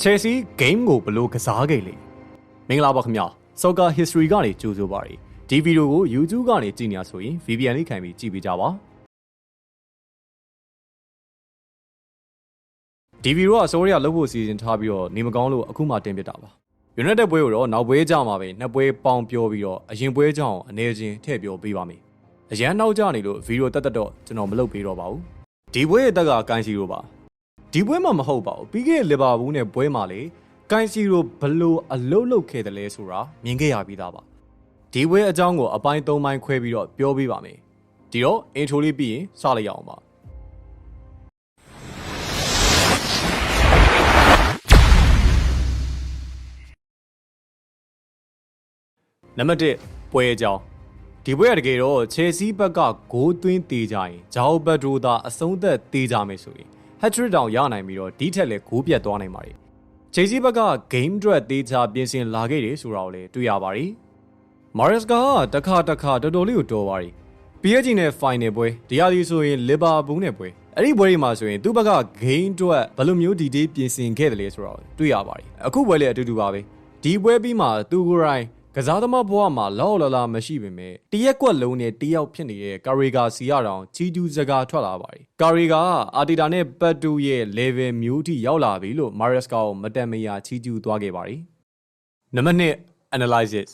ချယ်ဆီ game ကိုဘယ်လိုကစားခဲ့လဲမင်္ဂလာပါခင်ဗျာ Soccer History ကနေကြိုဆိုပါရစေဒီဗီဒီယိုကို YouTube ကနေကြည့်နေရဆိုရင် VPN လေးခံပြီးကြည့်ပေးကြပါဒီဗီဒီယိုကအစိုးရကလုပ်ဖို့စီစဉ်ထားပြီးတော့နေမကောင်းလို့အခုမှတင်ပြတာပါ United ပွဲကိုတော့နောက်ပွဲကြမှာပဲနှစ်ပွဲပေါင်ပြောပြီးတော့အရင်ပွဲကြောင်းအနေချင်းထည့်ပြောပေးပါမယ်အရန်နောက်ကျနေလို့ဗီဒီယိုတက်တက်တော့ကျွန်တော်မလုပ်ပေးတော့ပါဘူးဒီပွဲရဲ့တက်ကကိုင်းစီလိုပါ ဒီပွဲမှာမဟုတ်ပါဘူးပြီးခဲ့တဲ့လီဗာပူးနဲ့ပွဲမှာလေကိုင်စီရိုဘလို့အလုတ်လုတ်ခဲ့တယ်လဲဆိုတာမြင်ခဲ့ရပြီးသားပါဒီပွဲအကြောင်းကိုအပိုင်း၃ပိုင်းခွဲပြီးတော့ပြောပြပါမယ်ဒီတော့အင်ထရိုလေးပြီးရင်စလိုက်ရအောင်ပါနံပါတ်1ပွဲအကြောင်းဒီပွဲကတကယ်တော့ချယ်ဆီဘက်ကဂိုးသွင်းသေးကြရင်ဂျာအိုဘတ်ဒရိုသာအဆုံးသက်သေးကြမယ်ဆိုရင် hat-trick တောင်ရနိုင်ပြီးတော့ဒီထက်လည်းဂိုးပြတ်သွားနိုင်ပါတယ်ချယ်ဆီဘက်က game အတွက်သေးချာပြင်ဆင်လာခဲ့တယ်ဆိုတာကိုလည်းတွေ့ရပါတယ်မာရက်စကာကတခါတခါတော်တော်လေးကိုတော်ပါတယ် PSG နဲ့ final ပွဲတရားဒီဆိုရင်လီဗာပူးနဲ့ပွဲအဲ့ဒီပွဲတွေမှာဆိုရင်သူ့ဘက်က game အတွက်ဘယ်လိုမျိုးဒီတေးပြင်ဆင်ခဲ့တယ်လဲဆိုတော့တွေ့ရပါတယ်အခုပွဲလည်းအတူတူပါပဲဒီပွဲပြီးမှသူကိုယ်တိုင် ကစားသမားဘဝမှာလောက်လာလာမရှိပေမဲ့တရက်ကွက်လုံးနဲ့တယောက်ဖြစ်နေတဲ့ကာရီဂါစီရတောင်ချီတူစကားထွက်လာပါတယ်ကာရီဂါအာတီတာနဲ့ပတ်တူရဲ့ level မျိုးထိရောက်လာပြီလို့မာရက်စကာကိုမတန်မယာချီတူသွားခဲ့ပါတယ်နံပါတ်1 analysis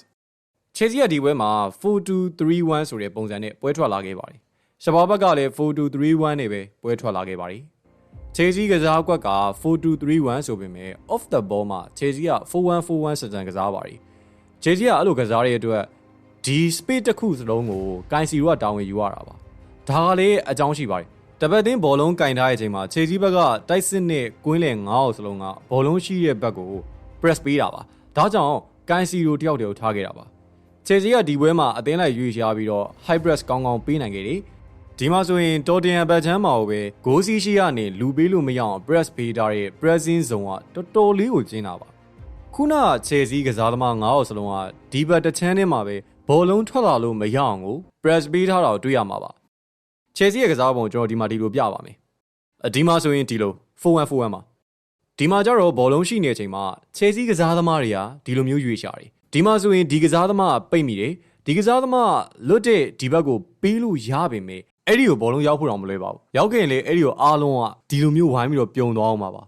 ချေစီကဒီပွဲမှာ4231ဆိုတဲ့ပုံစံနဲ့ပွဲထွက်လာခဲ့ပါတယ်။ရှဘာဘက်ကလည်း4231နဲ့ပဲပွဲထွက်လာခဲ့ပါတယ်။ချေစီကစားကွက်က4231ဆိုပေမဲ့ off the ball မှာချေစီက4141စံစံကစားပါတယ်။ ချေစီကအဲ့လိုကစားတဲ့အတွက်ဒီ space တစ်ခုစလုံးကိုကိုင်စီရိုကတောင်းဝင်ယူရတာပါ။ဒါကလည်းအကြောင်းရှိပါတယ်။တပတ်တင်းဘောလုံးကင်ထားတဲ့အချိန်မှာချေစီဘက်ကတိုက်စစ်နဲ့ကွင်းလယ်9အောင်စလုံးကဘောလုံးရှိတဲ့ဘက်ကို press ပေးတာပါ။ဒါကြောင့်ကိုင်စီရိုတယောက်တည်းကိုထားခဲ့တာပါ။ချယ်ဆီကဒီပွဲမှာအသင်းလိုက်ရွေးရှားပြီးတော့ high press ကောင်းကောင်းပေးနိုင်ခဲ့တယ်။ဒီမှာဆိုရင်တော်တင်ဟန်ဘတ်ချမ်းမှာပဲဂိုးစီရှိကနေလူပေးလို့မရအောင် press ပေးထားတဲ့ pressing zone ကတော်တော်လေးကိုကျင်းတာပါ။ ခုနကချယ်ဆီကစားသမား9အောင်စလုံးကဒီဘတ်တစ်ချမ်းထဲမှာပဲဘောလုံးထွက်လာလို့မရအောင်ကို press ပေးထားတာကိုတွေ့ရမှာပါ။ချယ်ဆီရဲ့ကစားပုံကျွန်တော်ဒီမှာဒီလိုပြပါမယ်။အဒီမှာဆိုရင်ဒီလို4-1-4-1ပါ။ဒီမှာကျတော့ဘောလုံးရှိနေတဲ့အချိန်မှာချယ်ဆီကစားသမားတွေကဒီလိုမျိုးရွေးရှာတယ်ဒီမှာဆိုရင်ဒီကစားသမားကပိတ်မိတယ်ဒီကစားသမားကလွတ်တဲ့ဒီဘက်ကိုပေးလို့ရပါပေမဲ့အဲ့ဒီကိုဘောလုံးရောက်ဖို့တော့မလွယ်ပါဘူးရောက်ခင်လေအဲ့ဒီကိုအားလုံးကဒီလိုမျိုးဝိုင်းပြီးတော့ပြုံသွားအောင်ပါပါ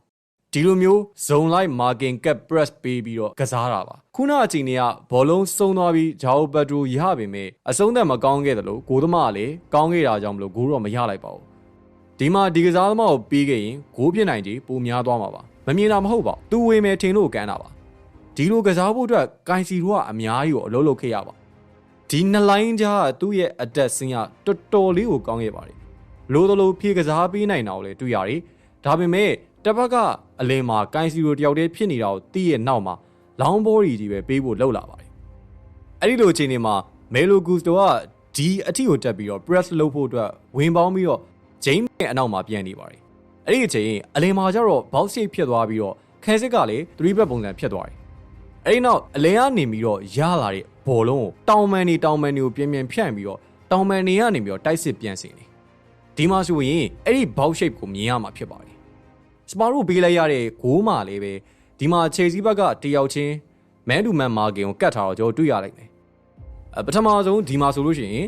ဒီလိုမျိုး zone like marking cap press ပေးပြီးတော့ကစားတာပါခုနအချိန်တွေကဘောလုံးစုံသွားပြီးဂျာအိုဘတ်ဒရိုရပါပေမဲ့အဆုံးသက်မကောင်းခဲ့တယ်လို့ဂိုးသမားကလည်းကောင်းခဲ့တာကြောင့်မလို့ဂိုးတော့မရလိုက်ပါဘူးဒီမှာဒီကစားသမားကိုပြီးခဲ့ရင်ဂိုးပြစ်နိုင်ကြီးပိုများသွားမှာပါမမြင်တာမဟုတ်ပါဘူးသူဝေမယ်ထင်လို့ကမ်းတာပါဒီလိုကစားဖို့အတွက်ကိုင်စီတို့ကအများကြီးကိုအလုပ်လုပ်ခဲ့ရပါဒီနှစ်လိုင်းကြားကသူ့ရဲ့အတက်စင်းကတော်တော်လေးကိုကောင်းခဲ့ပါတယ်လိုတလိုဖြေကစားပေးနိုင်တာကိုလည်းတွေ့ရတယ်ဒါပေမဲ့တစ်ဖက်က အလင်းမှာကိုင်စီတို့တယောက်တည်းဖြစ်နေတာကိုသိရဲ့နောက်မှာလောင်းဘောကြီးကြီးပဲပေးဖို့လှုပ်လာပါတယ်အဲ့ဒီလိုအချိန်တွေမှာမဲလိုဂူစတိုကဒီအထီကိုတက်ပြီးတော့ press လုပ်ဖို့အတွက်ဝင်ပေါင်းပြီးတော့ဂျိမ်းရဲ့အနောက်မှာပြန်နေပါတယ်။အဲ့ဒီအချိန်အလင်မာကျတော့ box shape ဖြစ်သွားပြီးတော့ခဲစစ်ကလည်း3 back ပုံစံဖြစ်သွားတယ်။အဲ့ဒီနောက်အလင်ကနေပြီးတော့ရလာတဲ့ဘောလုံးကိုတောင်မန်နေတောင်မန်နေကိုပြန်ပြန်ဖြန့်ပြီးတော့တောင်မန်နေကနေပြီးတော့တိုက်စစ်ပြန်စင်နေ။ဒီမှာဆိုရင်အဲ့ဒီ box shape ကိုမြင်ရမှာဖြစ်ပါတယ်။ စပါရိုပေးလိုက်ရတဲ့ဂိုးမှလည်းပဲဒီမှာခြေစည်းဘက်ကတယောက်ချင်းမန်တူမန်မာကင်ကိုကတ်ထားတော့ကျွန်တော်တွေ့ရလိုက်မယ်အပထမဆုံးဒီမှာဆိုလို့ရှိရင်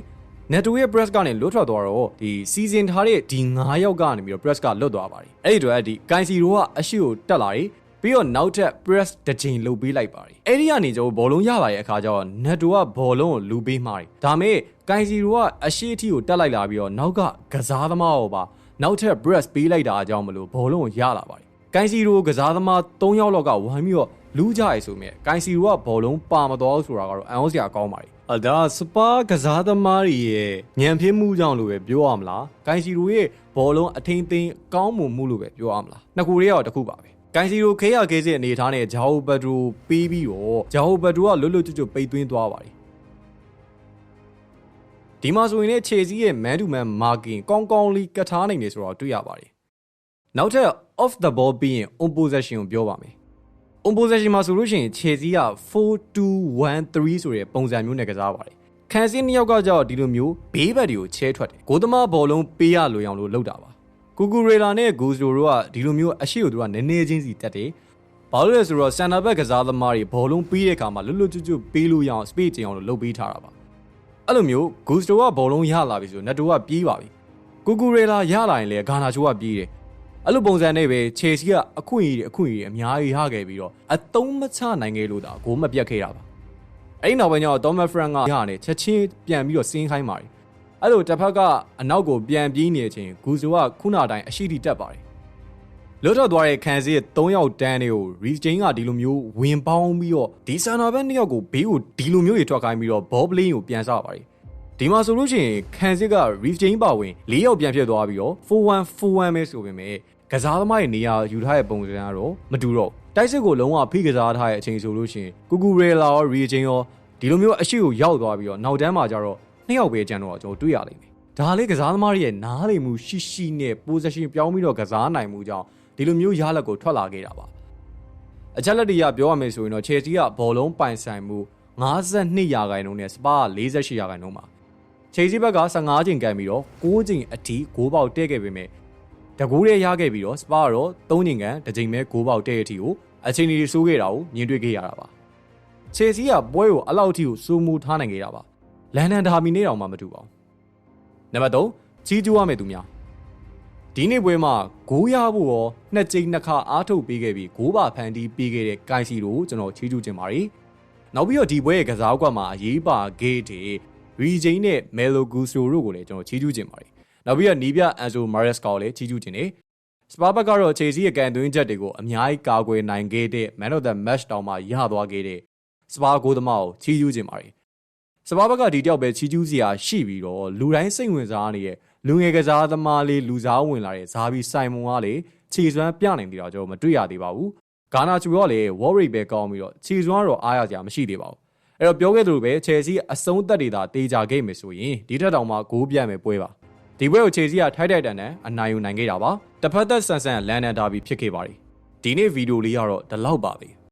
Neto ရဲ့ press ကနေလွတ်ထွက်သွားတော့ဒီ season ထားတဲ့ဒီ9ယောက်ကနေပြီးတော့ press ကလွတ်သွားပါတယ်အဲ့ဒီတော့ဒီ Kaisi တို့ကအရှိကိုတက်လာတယ်ပြီးတော့နောက်ထပ် press တစ်ချိန်လုပ်ပေးလိုက်ပါတယ်အဲ့ဒီကနေကျွန်တော်ဘောလုံးရလာတဲ့အခါကျတော့ Neto ကဘောလုံးကိုလူပေးမှာတယ်ဒါမဲ့ Kaisi တို့ကအရှိအထိကိုတက်လိုက်လာပြီးတော့နောက်ကကစားသမားကိုပါ နောက်ထပ် press ပေးလိုက်တာအကြောင်းမလို့ဘောလုံးကိုရလာပါတယ်ကိုင်စီရိုကစားသမား3ယောက်လောက်ကဝိုင်းပြီးတော့လူးကြရဲဆိုမြဲကိုင်စီရိုကဘောလုံးပါမတော်ဘူးဆိုတာကတော့အံ့ဩစရာကောင်းပါတယ်အဒါစပါကစားသမားတွေရဲ့ညံပြင်းမှုကြောင့်လို့ပဲပြောရမလားကိုင်စီရိုရဲ့ဘောလုံးအထိန်သိမ်းကောင်းမှုမှုလို့ပဲပြောရမလားနှစ်ခုတည်းကတော့တစ်ခုပါပဲကိုင်စီရိုခေရခေးစစ်အနေထားနဲ့ဂျာအိုဘတ်ဒရိုပေးပြီးတော့ဂျာအိုဘတ်ဒရိုကလွတ်လွတ်ကျွတ်ကျွတ်ပိတ်သွင်းသွားပါတယ် ဒီမှာဆိုရင်လည်းခြေစည်းရဲ့ man to man marking ကောင်းကောင်းလေးကတ်ထားနိုင်တယ်ဆိုတော့တွေ့ရပါတယ်နောက်ထပ် off the ball ပြီးရင် on possession ကိုပြောပါမယ် on possession မှာဆိုလို့ရှိရင်ခြေစည်းက4-2-1-3ဆိုတဲ့ပုံစံမျိုးနဲ့ကစားပါတယ်ခန်းစင်းနှစ်ယောက်ကကြောက်ဒီလိုမျိုးဘေးဘက်တွေကိုချဲထွက်တယ်ဂိုးသမားဘောလုံးပေးရလိုအောင်လို့လုပ်တာပါကူကူရေလာနဲ့ဂူစတိုတို့ကဒီလိုမျိုးအရှိကိုတို့ကနည်းနည်းချင်းစီတက်တယ်ဘဘာလို့လဲဆိုတော့စန်နာဘက်ကစားသမားတွေဘောလုံးပြီးတဲ့အခါမှာလွတ်လွတ်ကျွတ်ကျွတ်ပေးလို့ရအောင်စပစ်ကျင်အောင်လို့လုပ်ပေးထားတာပါ အဲ့လိုမျိုးဂူစတိုကဘောလုံးရလာပြီဆိုနက်တိုကပြေးပါပြီကူကူရေလာရလာရင်လေဂါနာချိုကပြေးတယ်အဲ့လိုပုံစံနဲ့ပဲချယ်ဆီကအခွင့်အရေးတွေအခွင့်အရေးတွေအများကြီးရခဲ့ပြီးတော့အသုံးမချနိုင်ခဲ့လို့ဒါဂိုးမပြတ်ခဲ့တာပါအဲ့ဒီနောက်ပိုင်းကျတော့ဒေါမတ်ဖရန်ကရနေချက်ချင်းပြန်ပြီးတော့စင်းခိုင်းပါတယ်အဲ့လိုတစ်ဖက်ကအနောက်ကိုပြန်ပြေးနေတဲ့အချိန်ဂူဆိုကခုနတိုင်းအရှိတီတက်ပါတယ် လွတ်ထွက်သွားတဲ့ခံစည်း3ယောက်တန်းတွေကိုရီဂျိန်ကဒီလိုမျိုးဝင်ပေါင်းပြီးတော့ဒီဆန်နာဘက်2ယောက်ကိုဘေးကိုဒီလိုမျိုးတွေထွက်ခိုင်းပြီးတော့ဘောပလင်းကိုပြန်စားပါတယ်ဒီမှာဆိုလို့ရှိရင်ခံစစ်က Reef Chain ပါဝင်၄ယောက်ပြန်ဖြစ်သွားပြီးတော့4141ပဲဆိုပေမဲ့ကစားသမားရဲ့နေရာယူထားတဲ့ပုံစံကတော့မတူတော့တိုက်စစ်ကိုလုံးဝဖိကစားထားတဲ့အချိန်ဆိုလို့ရှိရင်ကူကူရေလာရော Reef Chain ရောဒီလိုမျိုးအရှိကိုရောက်သွားပြီးတော့နောက်တန်းမှာကျတော့နှစ်ယောက်ပဲကျန်တော့ကျွန်တော်တွေ့ရလိမ့်မယ်ဒါလေးကစားသမားတွေရဲ့နားလေမှုရှိရှိနဲ့ position ပြောင်းပြီးတော့ကစားနိုင်မှုကြောင့် ဒီလိုမျိုးရလက်ကိုထွက်လာခဲ့တာပါအချက်လက်တွေကပြောရမယ်ဆိုရင်တော့ Chelsea ကဘောလုံးပိုင်ဆိုင်မှု52ရာခိုင်နှုန်းနဲ့ Spa က48ရာခိုင်နှုန်းပါချေစီဘက်က15ချိန်ကန်ပြီးတော့6ချိန်အထိ6ပေါက်တက်ခဲ့ပေမဲ့တကူရဲရခဲ့ပြီးတော့စပါကတော့3ချိန်ကန်တစ်ချိန်ပဲ6ပေါက်တက်တဲ့အထိကိုအချိန်ကြီးစိုးခဲ့တာကိုမြင်တွေ့ခဲ့ရတာပါချေစီကပွဲကိုအလောက်အထိကိုစိုးမိုးထားနိုင်ခဲ့တာပါလန်ဒန်ဒါမီနဲ့တောင်မှမတူပါဘူးနံပါတ်3ကြီးကျူးရမယ့်သူများ ဒီနေ့ပွဲမှာဂိုးရဖို့ရောနှစ်ကြိမ်နှစ်ခါအားထုတ်ပေးခဲ့ပြီးဂိုးပါဖန်တီးပေးခဲ့တဲ့ကိုင်စီတို့ကျွန်တော်ချီးကျူးခြင်းပါတယ်နောက်ပြီးတော့ဒီပွဲရဲ့ကစားကွက်မှာအရေးပါခဲ့တဲ့ရီဂျိန်နဲ့မဲလိုဂူဆိုတို့ကိုလည်းကျွန်တော်ချီးကျူးခြင်းပါတယ်နောက်ပြီးတော့နီးပြအန်ဆိုမာရက်စ်ကောလည်းချီးကျူးခြင်းတယ်စပါဘက်ကတော့ချေစီရဲ့ကန်သွင်းချက်တွေကိုအများကြီးကာကွယ်နိုင်ခဲ့တဲ့ Man of the Match တောင်မှရသွားခဲ့တဲ့စပါဂိုးသမားကိုချီးကျူးခြင်းပါတယ် စပါဘက်ကဒီတယောက်ပဲချီးကျူးစရာရှိပြီးတော့လူတိုင်းစိတ်ဝင်စားနေတဲ့လူငယ်ကစားသမားလေးလူစားဝင်လာတဲ့ဇာဘီဆိုင်မွန်ကလေခြေစွမ်းပြနိုင်သေးတာကျွန်တော်မတွေ့ရသေးပါဘူးဂါနာချူရောလေဝေါ်ရိတ်ပဲကောင်းပြီးတော့ခြေစွမ်းတော့အားရစရာမရှိသေးပါဘူးအဲ့တော့ပြောခဲ့သလိုပဲချယ်ဆီအဆုံးသက်တွေသာတေးကြခဲ့မယ်ဆိုရင်ဒီထက်တောင်မှဂိုးပြတ်မယ်ပွဲပါဒီပွဲကိုချယ်ဆီကထိုက်ထိုက်တန်တန်အနိုင်ယူနိုင်ခဲ့တာပါတစ်ဖက်သက်ဆန်ဆန်လန်ဒန်ဒါဘီဖြစ်ခဲ့ပါတယ်ဒီနေ့ဗီဒီယိုလေးကတော့ဒီလောက်ပါပဲ